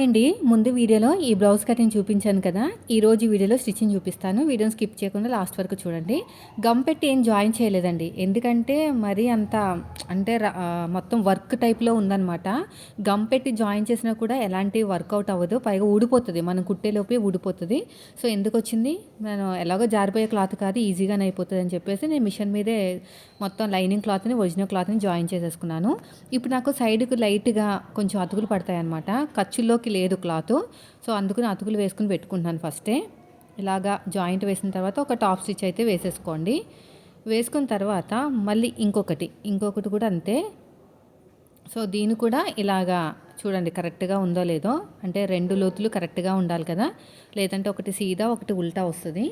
అండి ముందు వీడియోలో ఈ బ్లౌజ్ కటింగ్ చూపించాను కదా. ఈ రోజు వీడియోలో స్టిచ్చింగ్ చూపిస్తాను. వీడియోని స్కిప్ చేయకుండా లాస్ట్ వరకు చూడండి. గమ్ పెట్టి ఏం జాయిన్ చేయలేదండి. ఎందుకంటే మరీ అంత అంటే మొత్తం వర్క్ టైప్లో ఉందన్నమాట. గమ్ పెట్టి జాయిన్ చేసినా కూడా ఎలాంటి వర్కౌట్ అవ్వదు. పైగా ఊడిపోతుంది. మనం కుట్టేలోపే ఊడిపోతుంది. సో ఎందుకు వచ్చింది నేను ఎలాగో జారిపోయే క్లాత్ కాదు. ఈజీగానే అయిపోతుంది అని చెప్పేసి నేను మిషన్ మీదే మొత్తం లైనింగ్ క్లాత్ని ఒరిజినల్ క్లాత్ని జాయిన్ చేసేసుకున్నాను. ఇప్పుడు నాకు సైడ్కి లైట్గా కొంచెం అతుకులు పడతాయి అనమాట ఖర్చుల్లోకి లేదు క్లాత్. సో అందుకని అతుకులు వేసుకుని పెట్టుకుంటున్నాను ఫస్టే. ఇలాగా జాయింట్ వేసిన తర్వాత ఒక టాప్ స్టిచ్ అయితే వేసేసుకోండి. వేసుకున్న తర్వాత మళ్ళీ ఇంకొకటి ఇంకొకటి కూడా అంతే. సో దీన్ని కూడా ఇలాగా చూడండి కరెక్ట్గా ఉందో లేదో. అంటే రెండు లోతులు కరెక్ట్గా ఉండాలి కదా. లేదంటే ఒకటి సీదా ఒకటి ఉల్టా వస్తుంది.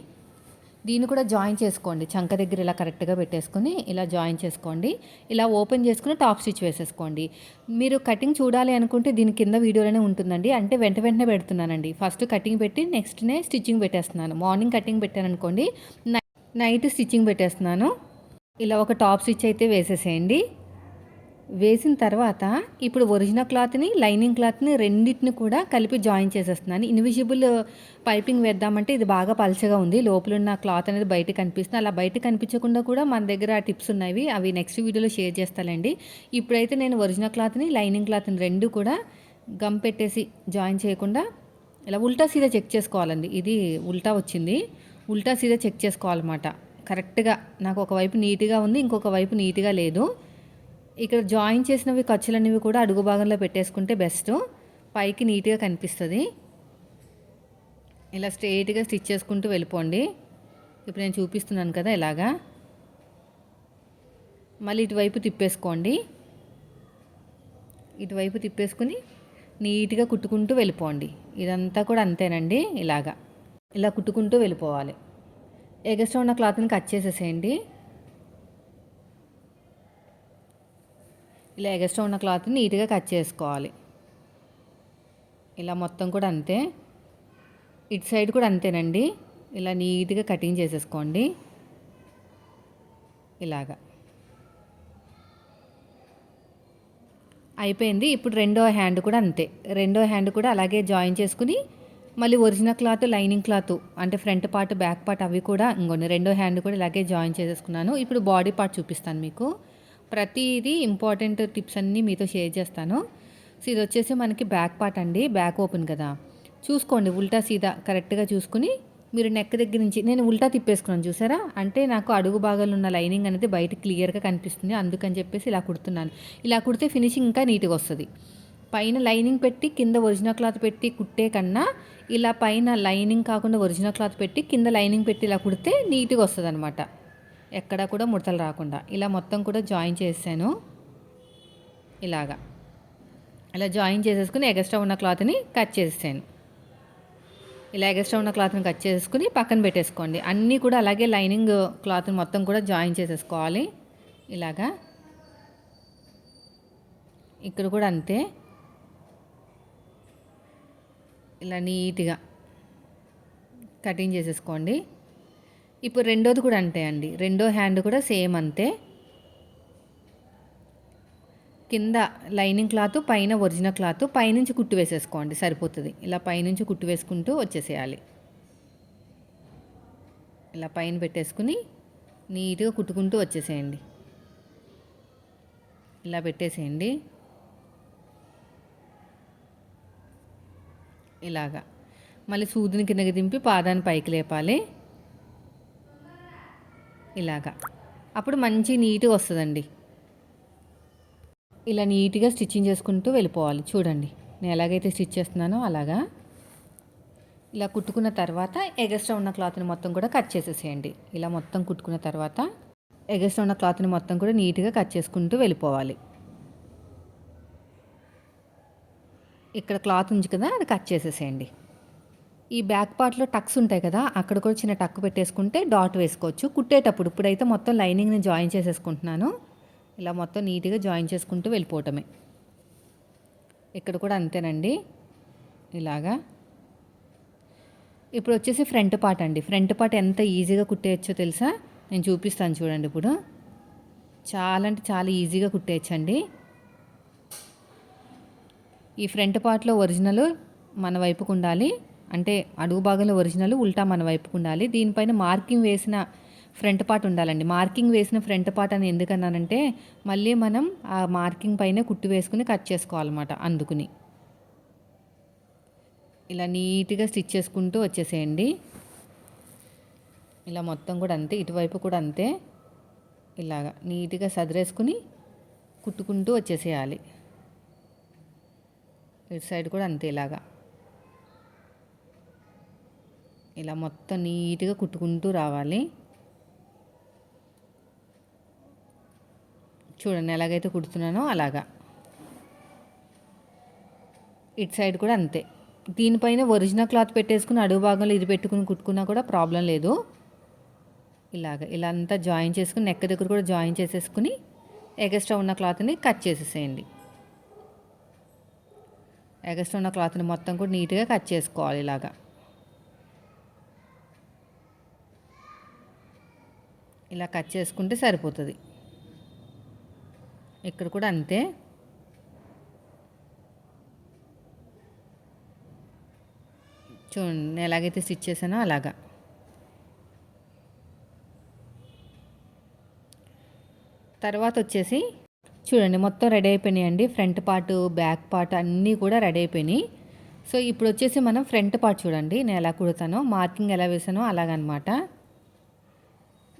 దీన్ని కూడా జాయిన్ చేసుకోండి. చంక దగ్గర ఇలా కరెక్ట్గా పెట్టేసుకొని ఇలా జాయిన్ చేసుకోండి. ఇలా ఓపెన్ చేసుకుని టాప్ స్టిచ్ వేసేసుకోండి. మీరు కటింగ్ చూడాలి అనుకుంటే దీని కింద వీడియోలోనే ఉంటుందండి. అంటే వెంట వెంటనే పెడుతున్నానండి. ఫస్ట్ కటింగ్ పెట్టి నెక్స్ట్నే స్టిచ్చింగ్ పెట్టేస్తున్నాను. మార్నింగ్ కటింగ్ పెట్టాను అనుకోండి నైట్ స్టిచ్చింగ్ పెట్టేస్తున్నాను. ఇలా ఒక టాప్ స్టిచ్ అయితే వేసేసేయండి. వేసిన తర్వాత ఇప్పుడు ఒరిజినల్ క్లాత్ని లైనింగ్ క్లాత్ని రెండింటిని కూడా కలిపి జాయిన్ చేసేస్తున్నాను. ఇన్విజిబుల్ పైపింగ్ వేద్దామంటే ఇది బాగా పలచగా ఉంది. లోపల ఉన్న క్లాత్ అనేది బయట కనిపిస్తుంది. అలా బయట కనిపించకుండా కూడా మన దగ్గర టిప్స్ ఉన్నవి. అవి నెక్స్ట్ వీడియోలో షేర్ చేస్తానండి. ఇప్పుడైతే నేను ఒరిజినల్ క్లాత్ని లైనింగ్ క్లాత్ని రెండు కూడా గమ్ పెట్టేసి జాయిన్ చేయకుండా ఇలా ఉల్టా సీదా చెక్ చేసుకోవాలండి. ఇది ఉల్టా వచ్చింది. ఉల్టా సీదా చెక్ చేసుకోవాలన్నమాట. కరెక్ట్గా నాకు ఒకవైపు నీట్గా ఉంది ఇంకొక వైపు నీట్గా లేదు. ఇక్కడ జాయిన్ చేసినవి ఖర్చులనేవి కూడా అడుగు భాగంలో పెట్టేసుకుంటే బెస్ట్. పైకి నీట్గా కనిపిస్తుంది. ఇలా స్ట్రెయిట్గా స్టిచ్ చేసుకుంటూ వెళ్ళిపోండి. ఇప్పుడు నేను చూపిస్తున్నాను కదా ఇలాగా. మళ్ళీ ఇటువైపు తిప్పేసుకోండి. ఇటువైపు తిప్పేసుకుని నీట్గా కుట్టుకుంటూ వెళ్ళిపోండి. ఇదంతా కూడా అంతేనండి ఇలాగా. ఇలా కుట్టుకుంటూ వెళ్ళిపోవాలి. ఎగస్ట్రా ఉన్న క్లాత్ని కట్ చేసేసేయండి. ఇలా ఎగస్ట్రా ఉన్న క్లాత్ని నీట్గా కట్ చేసుకోవాలి. ఇలా మొత్తం కూడా అంతే. ఇటు సైడ్ కూడా అంతేనండి. ఇలా నీట్గా కటింగ్ చేసేసుకోండి. ఇలాగా. అయిపోయింది. ఇప్పుడు రెండో హ్యాండ్ కూడా అంతే. రెండో హ్యాండ్ కూడా అలాగే జాయిన్ చేసుకుని మళ్ళీ ఒరిజినల్ క్లాత్ లైనింగ్ క్లాత్ అంటే ఫ్రంట్ పార్ట్ బ్యాక్ పార్ట్ అవి కూడా ఇంకోండి రెండో హ్యాండ్ కూడా ఇలాగే జాయిన్ చేసేసుకున్నాను. ఇప్పుడు బాడీ పార్ట్ చూపిస్తాను మీకు. ప్రతిదీ ఇంపార్టెంట్ టిప్స్ అన్నీ మీతో షేర్ చేస్తాను. సో ఇది వచ్చేసి మనకి బ్యాక్ పార్ట్ అండి. బ్యాక్ ఓపెన్ కదా. చూసుకోండి ఉల్టా సీదా కరెక్ట్గా చూసుకుని మీరు నెక్ దగ్గర నుంచి నేను ఉల్టా తిప్పేసుకున్నాను చూసారా? అంటే నాకు అడుగు భాగాలు ఉన్న లైనింగ్ అనేది బయట క్లియర్గా కనిపిస్తుంది. అందుకని చెప్పేసి ఇలా కుడుతున్నాను. ఇలా కుడితే ఫినిషింగ్ ఇంకా నీట్గా వస్తుంది. పైన లైనింగ్ పెట్టి కింద ఒరిజినల్ క్లాత్ పెట్టి కుట్టే కన్నా ఇలా పైన లైనింగ్ కాకుండా ఒరిజినల్ క్లాత్ పెట్టి కింద లైనింగ్ పెట్టి ఇలా కుడితే నీట్గా వస్తుంది అనమాట ఎక్కడా కూడా ముడతలు రాకుండా. ఇలా మొత్తం కూడా జాయిన్ చేసాను ఇలాగా. ఇలా జాయిన్ చేసేసుకుని ఎగస్ట్రా ఉన్న క్లాత్ని కట్ చేసేసాను. ఇలా ఎగస్ట్రా ఉన్న క్లాత్ని కట్ చేసుకుని పక్కన పెట్టేసుకోండి. అన్నీ కూడా అలాగే లైనింగ్ క్లాత్ని మొత్తం కూడా జాయిన్ చేసేసుకోవాలి. ఇలాగా. ఇక్కడ కూడా అంతే. ఇలా నీట్గా కటింగ్ చేసేసుకోండి. ఇప్పుడు రెండోది కూడా అంతే అండి. రెండో హ్యాండ్ కూడా సేమ్ అంతే. కింద లైనింగ్ క్లాత్ పైన ఒరిజినల్ క్లాత్ పైనుంచి కుట్టు వేసేసుకోండి సరిపోతుంది. ఇలా పైనుంచి కుట్టు వేసుకుంటూ వచ్చేసేయాలి. ఇలా పైన పెట్టేసుకుని నీట్గా కుట్టుకుంటూ వచ్చేసేయండి. ఇలా పెట్టేసేయండి. ఇలాగా. మళ్ళీ సూదిని కిందకి దింపి పాదాన్ని పైకి లేపాలి. ఇలాగా. అప్పుడు మంచి నీట్గా వస్తుందండి. ఇలా నీట్గా స్టిచ్చింగ్ చేసుకుంటూ వెళ్ళిపోవాలి. చూడండి. నేను ఎలాగైతే స్టిచ్ చేస్తున్నానో అలాగా. ఇలా కుట్టుకున్న తర్వాత ఎగస్ట్రా ఉన్న క్లాత్ని మొత్తం కూడా కట్ చేసేసేయండి. ఇలా మొత్తం కుట్టుకున్న తర్వాత ఎగస్ట్రా ఉన్న క్లాత్ని మొత్తం కూడా నీట్గా కట్ చేసుకుంటూ వెళ్ళిపోవాలి. ఇక్కడ క్లాత్ ఉంది కదా అది కట్ చేసేసేయండి. ఈ బ్యాక్ పార్ట్లో టక్స్ ఉంటాయి కదా అక్కడ కూడా చిన్న టక్ పెట్టేసుకుంటే డాట్ వేసుకోవచ్చు. కుట్టేటప్పుడు ఇప్పుడైతే మొత్తం లైనింగ్ని జాయిన్ చేసేసుకుంటున్నాను. ఇలా మొత్తం నీట్గా జాయిన్ చేసుకుంటూ వెళ్ళిపోవటమే. ఇక్కడ కూడా అంతేనండి. ఇలాగా. ఇప్పుడు వచ్చేసి ఫ్రంట్ పార్ట్ అండి. ఫ్రంట్ పార్ట్ ఎంత ఈజీగా కుట్టేయచ్చో తెలుసా? నేను చూపిస్తాను చూడండి ఇప్పుడు. చాలా అంటే చాలా ఈజీగా కుట్టేయచ్చండి. ఈ ఫ్రంట్ పార్ట్లో ఒరిజినల్ మన వైపుకు ఉండాలి. అంటే అడుగు భాగంలో ఒరిజినల్ ఉల్టా మన వైపుకు ఉండాలి. దీనిపైన మార్కింగ్ వేసిన ఫ్రంట్ పార్ట్ ఉండాలండి. మార్కింగ్ వేసిన ఫ్రంట్ పార్ట్ అని ఎందుకన్నానంటే మళ్ళీ మనం ఆ మార్కింగ్ పైన కుట్టు వేసుకుని కట్ చేసుకోవాలన్నమాట అందుకుని. ఇలా నీట్గా స్టిచ్ చేసుకుంటూ వచ్చేసేయండి. ఇలా మొత్తం కూడా అంతే ఇటువైపు కూడా అంతే. ఇలాగా నీట్గా సదిరేసుకుని కుట్టుకుంటూ వచ్చేసేయాలి. ఇటు సైడ్ కూడా అంతే ఇలాగా. ఇలా మొత్తం నీట్గా కుట్టుకుంటూ రావాలి. చూడండి ఎలాగైతే కుడుతున్నానో అలాగా. ఇటు సైడ్ కూడా అంతే. దీనిపైన ఒరిజినల్ క్లాత్ పెట్టేసుకుని అడుగు భాగంలో ఇది పెట్టుకుని కుట్టుకున్నా కూడా ప్రాబ్లం లేదు. ఇలాగ ఇలా అంతా జాయిన్ చేసుకుని నెక్ దగ్గర కూడా జాయిన్ చేసేసుకుని ఎగస్ట్రా ఉన్న క్లాత్ని కట్ చేసేసేయండి. ఎగస్ట్రా ఉన్న క్లాత్ని మొత్తం కూడా నీట్గా కట్ చేసుకోవాలి ఇలాగా. ఇలా కట్ చేసుకుంటే సరిపోతుంది. ఇక్కడ కూడా అంతే. చూడండి నేను ఎలాగైతే స్టిచ్ చేశానో అలాగా. తర్వాత వచ్చేసి చూడండి మొత్తం రెడీ అయిపోయినాయండి ఫ్రంట్ పార్ట్ బ్యాక్ పార్ట్ అన్నీ కూడా రెడీ అయిపోయినాయి. సో ఇప్పుడు వచ్చేసి మనం ఫ్రంట్ పార్ట్ చూడండి నేను ఎలా కుడతానో మార్కింగ్ ఎలా వేసానో అలాగనమాట.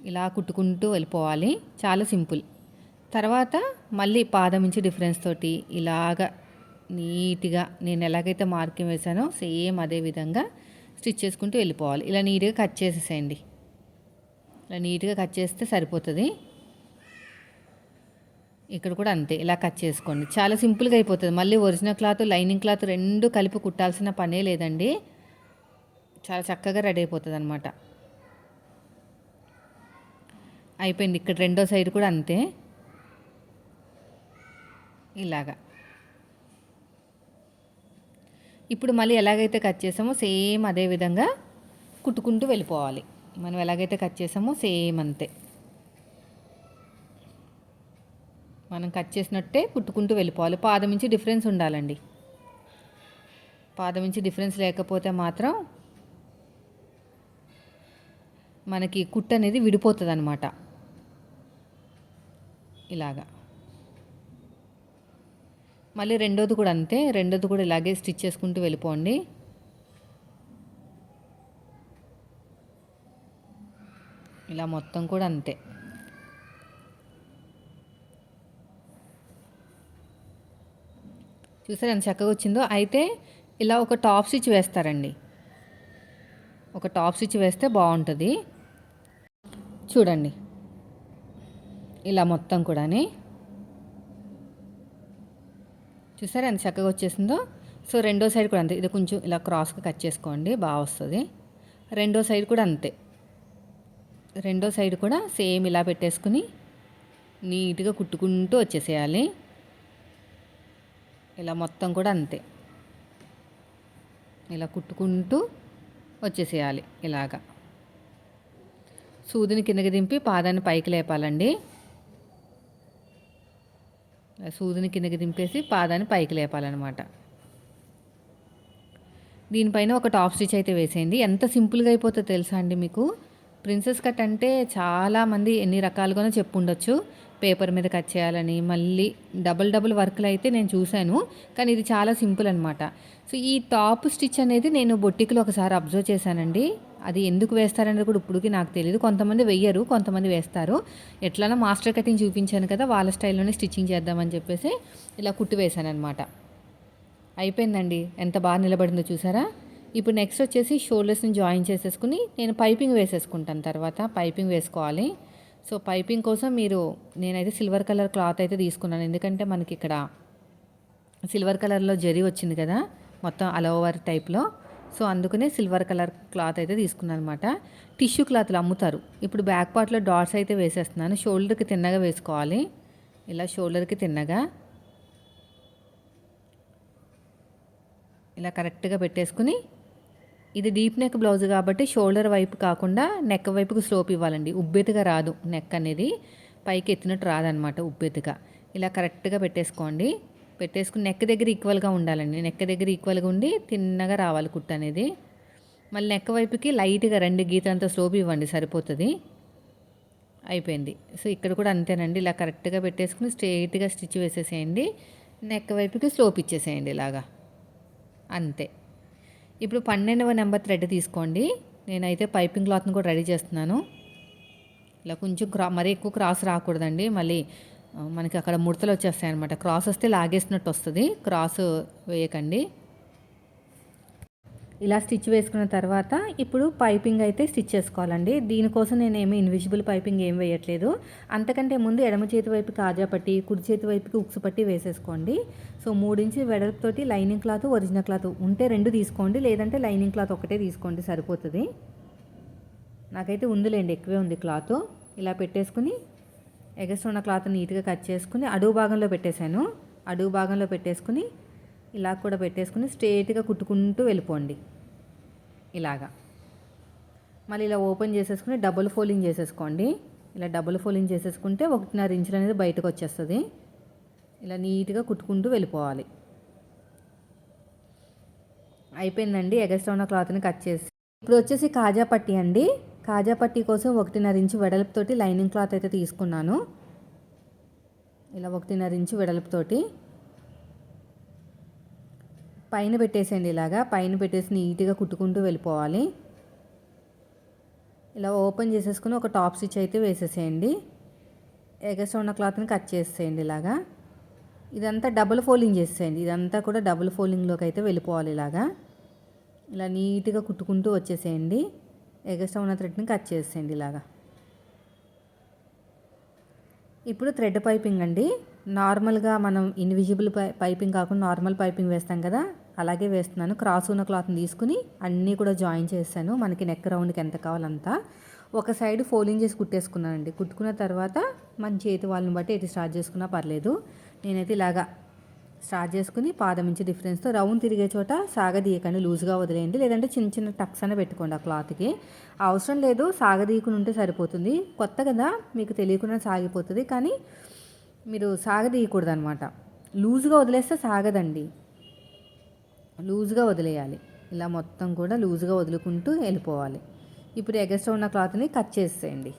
ఇలా కుట్టుకుంటూ వెళ్ళిపోవాలి. చాలా సింపుల్. తర్వాత మళ్ళీ పాదం నుంచి డిఫరెన్స్ తోటి ఇలాగ నీట్గా నేను ఎలాగైతే మార్కింగ్ వేసానో సేమ్ అదే విధంగా స్టిచ్ చేసుకుంటూ వెళ్ళిపోవాలి. ఇలా నీట్గా కట్ చేసేసేయండి. ఇలా నీట్గా కట్ చేస్తే సరిపోతుంది. ఇక్కడ కూడా అంతే ఇలా కట్ చేసుకోండి. చాలా సింపుల్గా అయిపోతుంది. మళ్ళీ ఒరిజినల్ క్లాత్ లైనింగ్ క్లాత్ రెండు కలిపి కుట్టాల్సిన పనే లేదండి. చాలా చక్కగా రెడీ అయిపోతుంది అనమాట అయిపోయింది. ఇక్కడ రెండో సైడ్ కూడా అంతే. ఇలాగా. ఇప్పుడు మళ్ళీ ఎలాగైతే కట్ చేసామో సేమ్ అదే విధంగా కుట్టుకుంటూ వెళ్ళిపోవాలి. మనం ఎలాగైతే కట్ చేసామో సేమ్ అంతే. మనం కట్ చేసినట్టే కుట్టుకుంటూ వెళ్ళిపోవాలి. పాదం నుంచి డిఫరెన్స్ ఉండాలండి. పాదం నుంచి డిఫరెన్స్ లేకపోతే మాత్రం మనకి కుట్టు అనేది విడిపోతుంది అనమాట ఇలాగా. మళ్ళీ రెండోది కూడా అంతే రెండోది కూడా ఇలాగే స్టిచ్ చేసుకుంటూ వెళ్ళిపోండి. ఇలా మొత్తం కూడా అంతే. చూసారు ఎంత చక్కగా వచ్చిందో? అయితే ఇలా ఒక టాప్ స్టిచ్ వేస్తారండి. ఒక టాప్ స్టిచ్ వేస్తే బాగుంటుంది. చూడండి. ఇలా మొత్తం కూడాని. చూసారా ఎంత చక్కగా వచ్చేసిందో? సో రెండో సైడ్ కూడా అంతే. ఇది కొంచెం ఇలా క్రాస్గా కట్ చేసుకోండి బాగా వస్తుంది. రెండో సైడ్ కూడా అంతే. రెండో సైడ్ కూడా సేమ్ ఇలా పెట్టేసుకుని నీట్గా కుట్టుకుంటూ వచ్చేసేయాలి. ఇలా మొత్తం కూడా అంతే. ఇలా కుట్టుకుంటూ వచ్చేసేయాలి ఇలాగా. సూదిని కిందకి దింపి పాదాన్ని పైకి లేపాలండి. సూదిని కిందకి దింపేసి పాదాన్ని పైకి లేపాలన్నమాట. దీనిపైన ఒక టాప్ స్టిచ్ అయితే వేసేయండి. ఎంత సింపుల్గా అయిపోతుందో తెలుసా అండి మీకు? ప్రిన్సెస్ కట్ అంటే చాలామంది ఎన్ని రకాలుగానో చెప్పుండొచ్చు. పేపర్ మీద కట్ చేయాలని మళ్ళీ డబుల్ డబుల్ వర్క్లు అయితే నేను చూశాను. కానీ ఇది చాలా సింపుల్ అనమాట సో ఈ టాప్ స్టిచ్ అనేది నేను బొట్టికలో ఒకసారి అబ్జర్వ్ చేశానండి. అది ఎందుకు వేస్తారనేది కూడా ఇప్పటికి నాకు తెలియదు కొంతమంది వెయ్యరు కొంతమంది వేస్తారు. ఎట్లన్నా మాస్టర్ కటింగ్ చూపించాను కదా వాళ్ళ స్టైల్లోనే స్టిచ్చింగ్ చేద్దామని చెప్పేసి ఇలా కుట్టు వేశాను అనమాట అయిపోయిందండి. ఎంత బాగా నిలబడిందో చూసారా? ఇప్పుడు నెక్స్ట్ వచ్చేసి షోల్డర్స్ని జాయిన్ చేసేసుకుని నేను పైపింగ్ వేసేసుకుంటాను తర్వాత. పైపింగ్ వేసుకోవాలి. సో పైపింగ్ కోసం మీరు నేనైతే సిల్వర్ కలర్ క్లాత్ అయితే తీసుకున్నాను. ఎందుకంటే మనకి ఇక్కడ సిల్వర్ కలర్లో జరీ వచ్చింది కదా మొత్తం అలోవర్ టైప్లో సో అందుకనే సిల్వర్ కలర్ క్లాత్ అయితే తీసుకున్నాను అనమాట టిష్యూ క్లాత్లు అమ్ముతారు. ఇప్పుడు బ్యాక్ పార్ట్లో డాట్స్ అయితే వేసేస్తున్నాను. షోల్డర్కి తిన్నగా వేసుకోవాలి. ఇలా షోల్డర్కి తిన్నగా. ఇలా కరెక్ట్గా పెట్టేసుకుని ఇది డీప్ నెక్ బ్లౌజ్ కాబట్టి షోల్డర్ వైపు కాకుండా నెక్ వైపుకు స్లోప్ ఇవ్వాలండి. ఉబ్బెత్తుగా రాదు నెక్ అనేది. పైకి ఎత్తినట్టు రాదనమాట ఉబ్బెత్తుగా. ఇలా కరెక్ట్గా పెట్టేసుకోండి. పెట్టేసుకుని నెక్ దగ్గర ఈక్వల్గా ఉండాలండి. నెక్ దగ్గర ఈక్వల్గా ఉండి తిన్నగా రావాలి కుట్టు అనేది. మళ్ళీ నెక్క వైపుకి లైట్గా రెండు గీతంతో స్లోప్ ఇవ్వండి సరిపోతుంది. అయిపోయింది. సో ఇక్కడ కూడా అంతేనండి. ఇలా కరెక్ట్గా పెట్టేసుకుని స్ట్రెయిట్గా స్టిచ్ వేసేసేయండి. నెక్ వైపుకి స్లోప్ ఇచ్చేసేయండి ఇలాగా. అంతే. ఇప్పుడు పన్నెండవ నెంబర్ థ్రెడ్ తీసుకోండి. నేనైతే పైపింగ్ క్లాత్ని కూడా రెడీ చేస్తున్నాను. ఇలా కొంచెం క్రా మరీ ఎక్కువ క్రాస్ రాకూడదండి. మళ్ళీ మనకి అక్కడ ముడతలు వచ్చేస్తాయి అనమాట క్రాస్ వస్తే లాగేసినట్టు వస్తుంది. క్రాస్ వేయకండి. ఇలా స్టిచ్ వేసుకున్న తర్వాత ఇప్పుడు పైపింగ్ అయితే స్టిచ్ చేసుకోవాలండి. దీనికోసం నేను ఏమి ఇన్విజిబుల్ పైపింగ్ ఏం వేయట్లేదు. అంతకంటే ముందు ఎడమ చేతి వైపు కాజా పట్టి కుడి చేతి వైపుకి ఉక్సు పట్టి వేసేసుకోండి. సో మూడించి వెడల్పుతోటి లైనింగ్ క్లాత్ ఒరిజినల్ క్లాత్ ఉంటే రెండు తీసుకోండి. లేదంటే లైనింగ్ క్లాత్ ఒకటే తీసుకోండి. సరిపోతుంది. నాకైతే ఉందిలేండి. ఎక్కువే ఉంది క్లాత్. ఇలా పెట్టేసుకుని ఎగస్ట్ ఉన్న క్లాత్ నీట్గా కట్ చేసుకుని అడుగు భాగంలో పెట్టేశాను. అడుగు భాగంలో పెట్టేసుకుని ఇలా కూడా పెట్టేసుకుని స్ట్రేట్గా కుట్టుకుంటూ వెళ్ళిపోండి. ఇలాగా. మళ్ళీ ఇలా ఓపెన్ చేసేసుకుని డబుల్ ఫోల్డింగ్ చేసేసుకోండి. ఇలా డబుల్ ఫోల్డింగ్ చేసేసుకుంటే ఒకటిన్నర ఇంచులు అనేది బయటకు వచ్చేస్తుంది. ఇలా నీట్గా కుట్టుకుంటూ వెళ్ళిపోవాలి. అయిపోయిందండి. ఎగస్ట్రా ఉన్న క్లాత్ని కట్ చేసి ఇప్పుడు వచ్చేసి కాజా పట్టి అండి. కాజా పట్టి కోసం ఒకటిన్నర ఇంచు వెడల్పుతోటి లైనింగ్ క్లాత్ అయితే తీసుకున్నాను. ఇలా ఒకటిన్నర ఇంచు వెడల్పుతోటి పైన పెట్టేసేయండి ఇలాగా. పైన పెట్టేసి నీట్గా కుట్టుకుంటూ వెళ్ళిపోవాలి. ఇలా ఓపెన్ చేసేసుకుని ఒక టాప్ స్టిచ్ అయితే వేసేసేయండి. ఎగస్ట్ ఉన్న క్లాత్ని కట్ చేసేయండి ఇలాగా. ఇదంతా డబుల్ ఫోల్డింగ్ చేసేయండి. ఇదంతా కూడా డబుల్ ఫోల్డింగ్లోకి అయితే వెళ్ళిపోవాలి ఇలాగా. ఇలా నీట్గా కుట్టుకుంటూ వచ్చేసేయండి. ఎగస్ట్రా ఉన్న థ్రెడ్ని కట్ చేసేయండి ఇలాగా. ఇప్పుడు థ్రెడ్ పైపింగ్ అండి. నార్మల్గా మనం ఇన్విజిబుల్ పై పైపింగ్ కాకుండా నార్మల్ పైపింగ్ వేస్తాం కదా అలాగే వేస్తున్నాను. క్రాస్ ఉన్న క్లాత్ని తీసుకుని అన్నీ కూడా జాయిన్ చేశాను. మనకి నెక్ రౌండ్కి ఎంత కావాలంతా. ఒక సైడ్ ఫోల్డింగ్ చేసి కుట్టేసుకున్నానండి. కుట్టుకున్న తర్వాత మన చేతి వాళ్ళని బట్టి ఎటు స్టార్ట్ చేసుకున్నా పర్లేదు. నేనైతే ఇలాగా స్టార్ట్ చేసుకుని పాదం నుంచి డిఫరెన్స్తో రౌండ్ తిరిగే చోట సాగదీయకండి లూజ్గా వదిలేయండి. లేదంటే చిన్న చిన్న టక్స్ అనే పెట్టుకోండి ఆ క్లాత్కి. అవసరం లేదు సాగదీయకుండా ఉంటే సరిపోతుంది. కొత్త కదా మీకు తెలియకుండా సాగిపోతుంది. కానీ మీరు సాగదీయకూడదు అనమాట లూజ్గా వదిలేస్తే సాగదండి. లూజ్గా వదిలేయాలి. ఇలా మొత్తం కూడా లూజ్గా వదులుకుంటూ వెళ్ళిపోవాలి. ఇప్పుడు ఎగస్ట్రా ఉన్న క్లాత్ని కట్ చేసేయండి.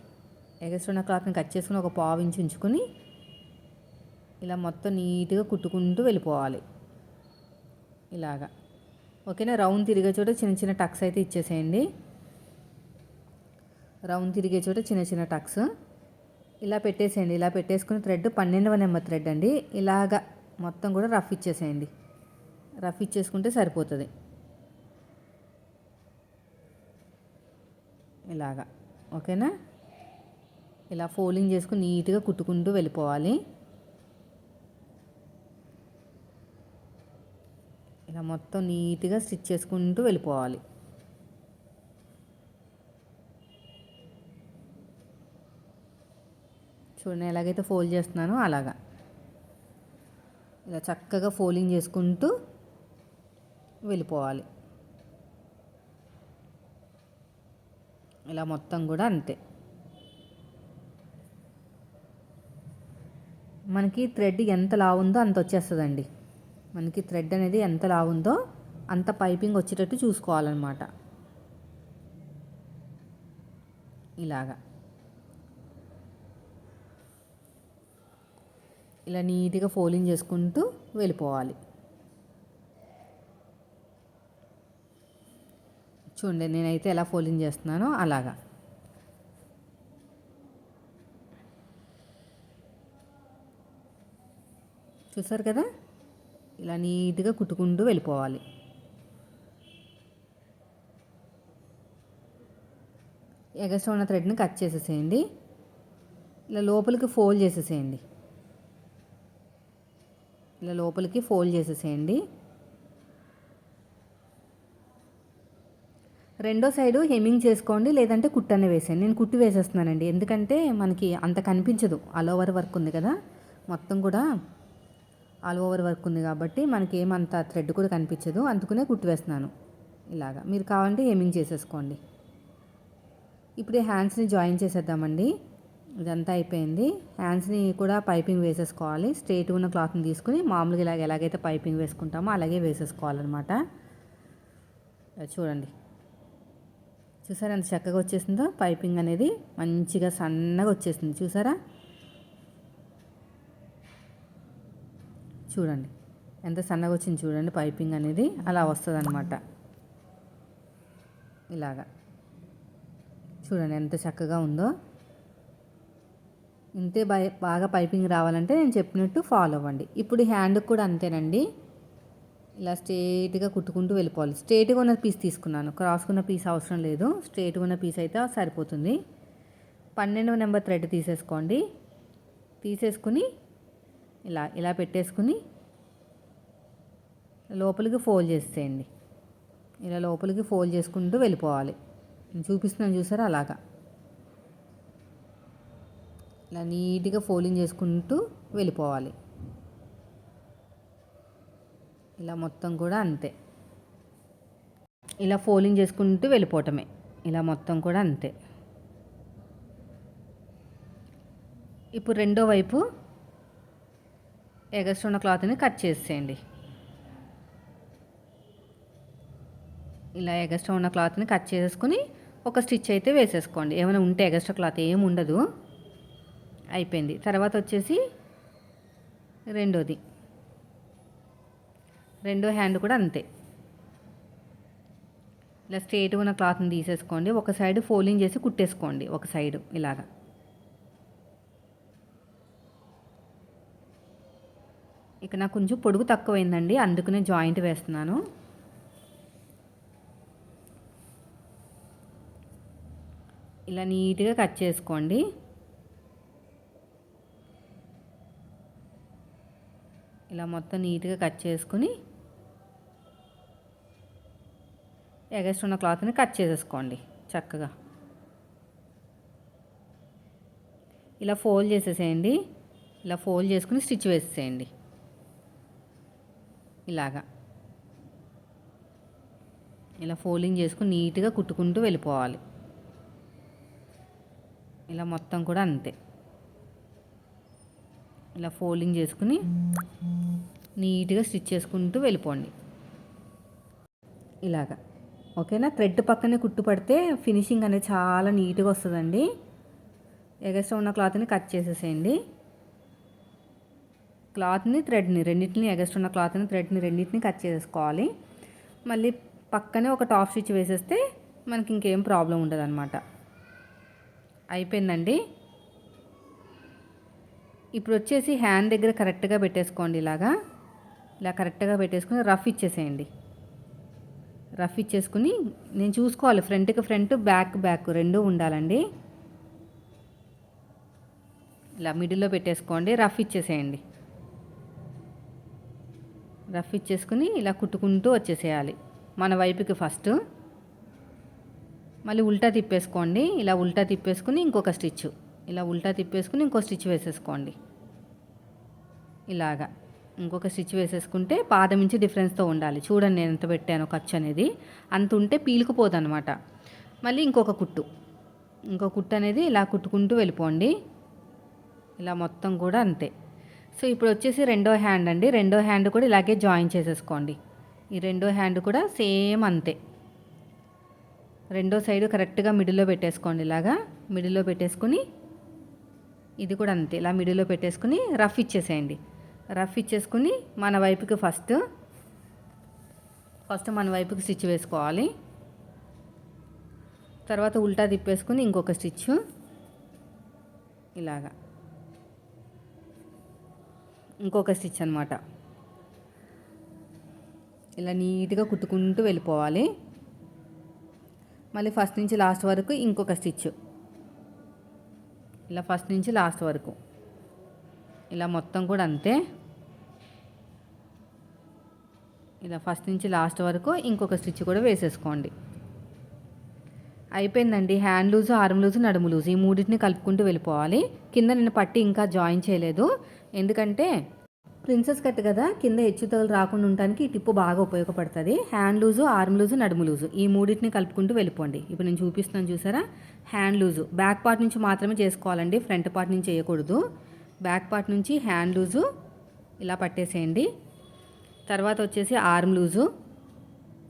ఎగస్ట్రా ఉన్న క్లాత్ని కట్ చేసుకుని ఒక పావు ఇంచు ఉంచుకుని ఇలా మొత్తం నీట్గా కుట్టుకుంటూ వెళ్ళిపోవాలి. ఇలాగా. ఓకేనా? రౌండ్ తిరిగే చోట చిన్న చిన్న టక్స్ అయితే ఇచ్చేసేయండి. రౌండ్ తిరిగే చోట చిన్న చిన్న టక్స్. ఇలా పెట్టేసేయండి. ఇలా పెట్టేసుకుని థ్రెడ్ పన్నెండవ నెంబర్ థ్రెడ్ అండి. ఇలాగా మొత్తం కూడా రఫ్ ఇచ్చేసేయండి. రఫ్ ఇచ్చేసుకుంటే సరిపోతుంది. ఇలాగా. ఓకేనా? ఇలా ఫోల్డింగ్ చేసుకుని నీట్గా కుట్టుకుంటూ వెళ్ళిపోవాలి. ఇలా మొత్తం నీట్గా స్టిచ్ చేసుకుంటూ వెళ్ళిపోవాలి. చూడండి ఎలాగైతే ఫోల్డ్ చేస్తున్నానో అలాగా. ఇలా చక్కగా ఫోల్డింగ్ చేసుకుంటూ వెళ్ళిపోవాలి. ఇలా మొత్తం కూడా అంతే. మనకి థ్రెడ్ ఎంత లావుందో అంత వచ్చేస్తుందండి. మనకి థ్రెడ్ అనేది ఎంత లావుందో అంత పైపింగ్ వచ్చేటట్టు చూసుకోవాలన్నమాట. ఇలాగా. ఇలా నీట్గా ఫోలింగ్ చేసుకుంటూ వెళ్ళిపోవాలి. చూడండి నేనైతే ఎలా ఫోలింగ్ చేస్తున్నానో అలాగా. చూసారు కదా? ఇలా నీట్గా కుట్టుకుంటూ వెళ్ళిపోవాలి. ఎగస్ట్రా ఉన్న థ్రెడ్ని కట్ చేసేసేయండి. ఇలా లోపలికి ఫోల్డ్ చేసేసేయండి. ఇలా లోపలికి ఫోల్డ్ చేసేసేయండి. రెండో సైడు హెమ్మింగ్ చేసుకోండి లేదంటే కుట్టనే వేసేయండి. నేను కుట్టి వేసేస్తున్నానండి. ఎందుకంటే మనకి అంత కనిపించదు. ఆల్ ఓవర్ వర్క్ ఉంది కదా. మొత్తం కూడా ఆల్ ఓవర్ వర్క్ ఉంది కాబట్టి మనకి ఏమంత థ్రెడ్ కూడా కనిపించదు. అందుకునే కుట్టి వేస్తున్నాను ఇలాగా. మీరు కావాలంటే ఏమింగ్ చేసేసుకోండి. ఇప్పుడు హ్యాండ్స్ని జాయిన్ చేసేద్దామండి. ఇదంతా అయిపోయింది. హ్యాండ్స్ని కూడా పైపింగ్ వేసేసుకోవాలి. స్ట్రైట్గా ఉన్న క్లాత్ని తీసుకుని మామూలుగా ఇలాగ ఎలాగైతే పైపింగ్ వేసుకుంటామో అలాగే వేసేసుకోవాలన్నమాట. చూడండి. చూసారా ఎంత చక్కగా వచ్చేసిందో? పైపింగ్ అనేది మంచిగా సన్నగా వచ్చేసింది. చూసారా? చూడండి. ఎంత సన్నగా వచ్చింది చూడండి పైపింగ్ అనేది. అలా వస్తుంది అనమాట ఇలాగా. చూడండి ఎంత చక్కగా ఉందో. ఇంతే బై బాగా పైపింగ్ రావాలంటే నేను చెప్పినట్టు ఫాలో అవ్వండి. ఇప్పుడు హ్యాండ్కి కూడా అంతేనండి. ఇలా స్ట్రేట్గా కుట్టుకుంటూ వెళ్ళిపోవాలి. స్ట్రేట్గా ఉన్న పీస్ తీసుకున్నాను. క్రాస్కున్న పీస్ అవసరం లేదు. స్ట్రేట్గా ఉన్న పీస్ అయితే సరిపోతుంది. పన్నెండవ నెంబర్ థ్రెడ్ తీసేసుకోండి. తీసేసుకుని ఇలా ఇలా పెట్టేసుకుని లోపలికి ఫోల్డ్ చేసేయండి. ఇలా లోపలికి ఫోల్డ్ చేసుకుంటూ వెళ్ళిపోవాలి. చూపిస్తున్నాను చూసారా అలాగా. ఇలా నీట్గా ఫోల్డింగ్ చేసుకుంటూ వెళ్ళిపోవాలి. ఇలా మొత్తం కూడా అంతే. ఇలా ఫోల్డింగ్ చేసుకుంటూ వెళ్ళిపోవటమే. ఇలా మొత్తం కూడా అంతే. ఇప్పుడు రెండో వైపు ఎగస్ట్రా ఉన్న క్లాత్ని కట్ చేసేయండి. ఇలా ఎగస్ట్రా ఉన్న క్లాత్ని కట్ చేసుకుని ఒక స్టిచ్ అయితే వేసేసుకోండి. ఏమైనా ఉంటే ఎగస్ట్రా క్లాత్ ఏమి ఉండదు. అయిపోయింది. తర్వాత వచ్చేసి రెండోది. రెండో హ్యాండ్ కూడా అంతే. ఇలా స్ట్రేట్గా ఉన్న క్లాత్ని తీసేసుకోండి. ఒక సైడ్ ఫోల్డింగ్ చేసి కుట్టేసుకోండి. ఒక సైడ్ ఇలాగా. ఇక నాకు కొంచెం పొడుగు తక్కువైందండి అందుకనే జాయింట్ వేస్తున్నాను. ఇలా నీట్గా కట్ చేసుకోండి. ఇలా మొత్తం నీట్గా కట్ చేసుకుని ఎగస్ట్ ఉన్న క్లాత్ని కట్ చేసేసుకోండి చక్కగా. ఇలా ఫోల్డ్ చేసేసేయండి ఇలా ఫోల్డ్ చేసుకుని స్టిచ్ వేసేసేయండి. ఇలాగా. ఇలా ఫోల్డింగ్ చేసుకుని నీట్గా కుట్టుకుంటూ వెళ్ళిపోవాలి. ఇలా మొత్తం కూడా అంతే. ఇలా ఫోల్డింగ్ చేసుకుని నీట్గా స్టిచ్ చేసుకుంటూ వెళ్ళిపోండి. ఇలాగా. ఓకేనా? థ్రెడ్ పక్కనే కుట్టు పడితే ఫినిషింగ్ అనేది చాలా నీట్గా వస్తుందండి. ఎగస్ట్రా ఉన్న క్లాత్ని కట్ చేసేసేయండి. క్లాత్ని థ్రెడ్ని రెండింటిని ఎగస్ట్రా ఉన్న క్లాత్ని థ్రెడ్ని రెండింటిని కట్ చేసుకోవాలి. మళ్ళీ పక్కనే ఒక టాప్ స్టిచ్ వేసేస్తే మనకి ఇంకేం ప్రాబ్లం ఉండదు అనమాట అయిపోయిందండి. ఇప్పుడు వచ్చేసి హ్యాండ్ దగ్గర కరెక్ట్గా పెట్టేసుకోండి ఇలాగా. ఇలా కరెక్ట్గా పెట్టేసుకుని రఫ్ ఇచ్చేసేయండి. రఫ్ ఇచ్చేసుకుని నేను చూసుకోవాలి. ఫ్రంట్కి ఫ్రంట్ బ్యాక్ బ్యాక్ రెండు ఉండాలండి. ఇలా మిడిల్లో పెట్టేసుకోండి. రఫ్ ఇచ్చేసేయండి. రఫ్ ఇచ్చేసుకుని ఇలా కుట్టుకుంటూ వచ్చేసేయాలి. మన వైపుకి ఫస్ట్. మళ్ళీ ఉల్టా తిప్పేసుకోండి. ఇలా ఉల్టా తిప్పేసుకుని ఇంకొక స్టిచ్ ఇలా ఉల్టా తిప్పేసుకుని ఇంకో స్టిచ్ వేసేసుకోండి. ఇలాగా. ఇంకొక స్టిచ్ వేసేసుకుంటే పాదం నుంచి డిఫరెన్స్తో ఉండాలి. చూడండి నేను ఎంత పెట్టాను ఖర్చు అనేది. అంత ఉంటే పీలుకుపోదు అనమాట మళ్ళీ ఇంకొక కుట్టు. ఇంకో కుట్టు అనేది ఇలా కుట్టుకుంటూ వెళ్ళిపోండి. ఇలా మొత్తం కూడా అంతే. సో ఇప్పుడు వచ్చేసి రెండో హ్యాండ్ అండి. రెండో హ్యాండ్ కూడా ఇలాగే జాయిన్ చేసేసుకోండి. ఈ రెండో హ్యాండ్ కూడా సేమ్ అంతే. రెండో సైడ్ కరెక్ట్గా మిడిల్లో పెట్టేసుకోండి ఇలాగా. మిడిల్లో పెట్టేసుకుని ఇది కూడా అంతే. ఇలా మిడిల్లో పెట్టేసుకుని రఫ్ ఇచ్చేసేయండి. రఫ్ ఇచ్చేసుకుని మన వైపుకి ఫస్ట్ ఫస్ట్ మన వైపుకి స్టిచ్ వేసుకోవాలి. తర్వాత ఉల్టా తిప్పేసుకుని ఇంకొక స్టిచ్ ఇలాగా. ఇంకొక స్టిచ్ అనమాట ఇలా నీట్గా కుట్టుకుంటూ వెళ్ళిపోవాలి. మళ్ళీ ఫస్ట్ నుంచి లాస్ట్ వరకు ఇంకొక స్టిచ్. ఇలా ఫస్ట్ నుంచి లాస్ట్ వరకు. ఇలా మొత్తం కూడా అంతే. ఇలా ఫస్ట్ నుంచి లాస్ట్ వరకు ఇంకొక స్టిచ్ కూడా వేసేసుకోండి. అయిపోయిందండి. హ్యాండ్ లూజు ఆర్మ్ లూజు నడుము లూజు ఈ మూడింటిని కలుపుకుంటూ వెళ్ళిపోవాలి. కింద నేను పట్టి ఇంకా జాయిన్ చేయలేదు. ఎందుకంటే ప్రిన్సెస్ కట్ కదా కింద హెచ్చుతలు రాకుండా ఉండడానికి ఈ టిప్పు బాగా ఉపయోగపడుతుంది. హ్యాండ్ లూజు ఆర్మ్ లూజు నడుము లూజు ఈ మూడింటిని కలుపుకుంటూ వెళ్ళిపోండి. ఇప్పుడు నేను చూపిస్తున్నాను చూసారా? Hand loose. బ్యాక్ పార్ట్ నుంచి మాత్రమే చేసుకోవాలండి. ఫ్రంట్ పార్ట్ నుంచి చేయకూడదు. బ్యాక్ పార్ట్ నుంచి హ్యాండ్ లూజు ఇలా పట్టేసేయండి. తర్వాత వచ్చేసి ఆర్మ్ లూజు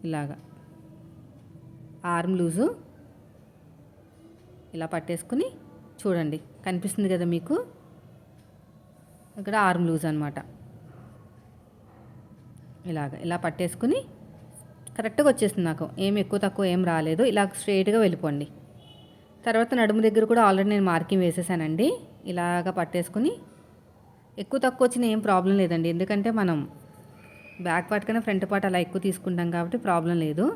ఇలాగా. ఆర్మ్ లూజు ఇలా పట్టేసుకుని చూడండి. కనిపిస్తుంది కదా మీకు? ఇక్కడ ఆర్మ్ లూజ్ అనమాట ఇలాగ ఇలా పట్టేసుకుని కరెక్ట్గా వచ్చేసింది నాకు. ఏం ఎక్కువ తక్కువ ఏం రాలేదు. ఇలా స్ట్రైట్గా వెళ్ళిపోండి. తర్వాత నడుము దగ్గర కూడా ఆల్రెడీ నేను మార్కింగ్ వేసేసానండి. ఇలాగ పట్టేసుకుని ఎక్కువ తక్కువ వచ్చిన ఏం ప్రాబ్లం లేదండి. ఎందుకంటే మనం బ్యాక్ పార్ట్ కన్నా ఫ్రంట్ పార్ట్ అలా ఎక్కువ తీసుకుంటాం కాబట్టి ప్రాబ్లం లేదు.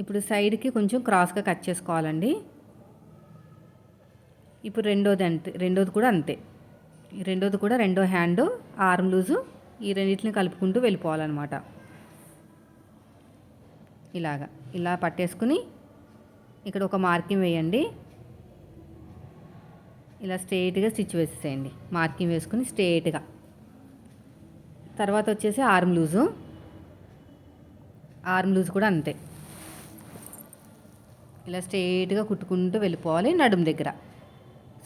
ఇప్పుడు సైడ్కి కొంచెం క్రాస్గా కట్ చేసుకోవాలండి. ఇప్పుడు రెండోది అంతే రెండోది కూడా అంతే. రెండోది కూడా రెండో హ్యాండ్ ఆర్మ్ లూజు ఈ రెండింటిని కలుపుకుంటూ వెళ్ళిపోవాలన్నమాట. ఇలాగా ఇలా పట్టేసుకుని ఇక్కడ ఒక మార్కింగ్ వేయండి. ఇలా స్ట్రేట్గా స్టిచ్ వేసేసేయండి మార్కింగ్ వేసుకుని స్ట్రేట్గా తర్వాత వచ్చేసి ఆర్మ్ లూజు ఆర్మ్ లూజ్ కూడా అంతే. ఇలా స్ట్రేట్గా కుట్టుకుంటూ వెళ్ళిపోవాలి నడుము దగ్గర.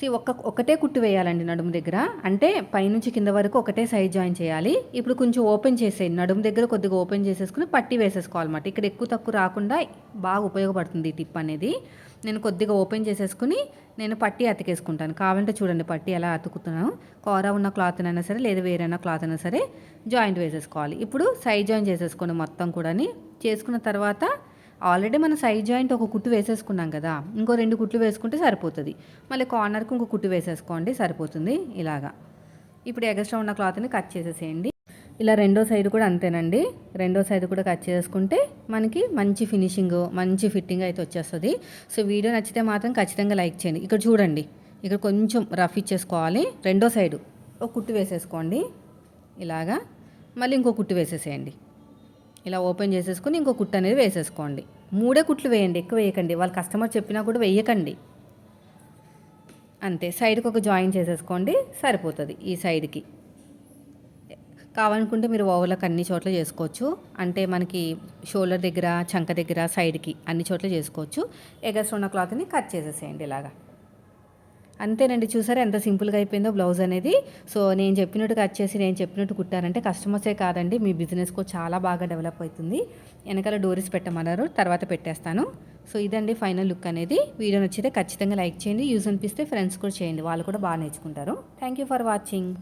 సి ఒక్క ఒకటే కుట్టు వేయాలండి నడుము దగ్గర. అంటే పైనుంచి కింద వరకు ఒకటే సైజ్ జాయిన్ చేయాలి. ఇప్పుడు కొంచెం ఓపెన్ చేసేయండి. నడుము దగ్గర కొద్దిగా ఓపెన్ చేసేసుకుని పట్టి వేసేసుకోవాలన్నమాట. ఇక్కడ ఎక్కువ తక్కువ రాకుండా బాగా ఉపయోగపడుతుంది ఈ టిప్ అనేది. నేను కొద్దిగా ఓపెన్ చేసేసుకుని నేను పట్టి అతికేసుకుంటాను. కావాలంటే చూడండి పట్టి ఎలా అతుకుతున్నాను. కూర ఉన్న క్లాత్ అయినా సరే లేదా వేరైనా క్లాత్ అయినా సరే జాయింట్ వేసేసుకోవాలి. ఇప్పుడు సైజ్ జాయిన్ చేసేసుకోండి మొత్తం కూడాని. చేసుకున్న తర్వాత ఆల్రెడీ మనం సైడ్ జాయింట్ ఒక కుట్టు వేసేసుకున్నాం కదా ఇంకో రెండు కుట్లు వేసుకుంటే సరిపోతుంది. మళ్ళీ కార్నర్కి ఇంకో కుట్టు వేసేసుకోండి సరిపోతుంది ఇలాగా. ఇప్పుడు ఎగస్ట్రా ఉన్న క్లాత్ని కట్ చేసేసేయండి. ఇలా రెండో సైడ్ కూడా అంతేనండి. రెండో సైడ్ కూడా కట్ చేసుకుంటే మనకి మంచి ఫినిషింగ్ మంచి ఫిట్టింగ్ అయితే వచ్చేస్తుంది. సో వీడియో నచ్చితే మాత్రం ఖచ్చితంగా లైక్ చేయండి. ఇక్కడ చూడండి ఇక్కడ కొంచెం రఫ్ ఇచ్చేసుకోవాలి. రెండో సైడు ఒక కుట్టు వేసేసుకోండి. ఇలాగా. మళ్ళీ ఇంకో కుట్టు వేసేసేయండి. ఇలా ఓపెన్ చేసేసుకుని ఇంకో కుట్టు అనేది వేసేసుకోండి. మూడే కుట్లు వేయండి ఎక్కువ వేయకండి. వాళ్ళు కస్టమర్ చెప్పినా కూడా వేయకండి. అంతే సైడ్కి ఒక జాయిన్ చేసేసుకోండి సరిపోతుంది ఈ సైడ్కి కావాలనుకుంటే మీరు ఓవర్లకు అన్ని చోట్ల చేసుకోవచ్చు. అంటే మనకి షోల్డర్ దగ్గర చంక దగ్గర సైడ్కి అన్ని చోట్ల చేసుకోవచ్చు. ఎగస్ ఉన్న క్లాత్ని కట్ చేసేసేయండి ఇలాగా. అంతేనండి చూసారా ఎంత సింపుల్గా అయిపోయిందో బ్లౌజ్ అనేది. సో నేను చెప్పినట్టు కట్ చేసి నేను చెప్పినట్టు కుట్టారంటే కస్టమర్సే కాదండి మీ బిజినెస్కు చాలా బాగా డెవలప్ అవుతుంది. వెనకాల డోరీస్ పెట్టమన్నారు తర్వాత పెట్టేస్తాను. సో ఇదండి ఫైనల్ లుక్ అనేది. వీడియో నచ్చితే ఖచ్చితంగా లైక్ చేయండి యూజ్ అనిపిస్తే ఫ్రెండ్స్ కూడా చేయండి వాళ్ళు కూడా బాగా నేర్చుకుంటారు. Thank you for watching.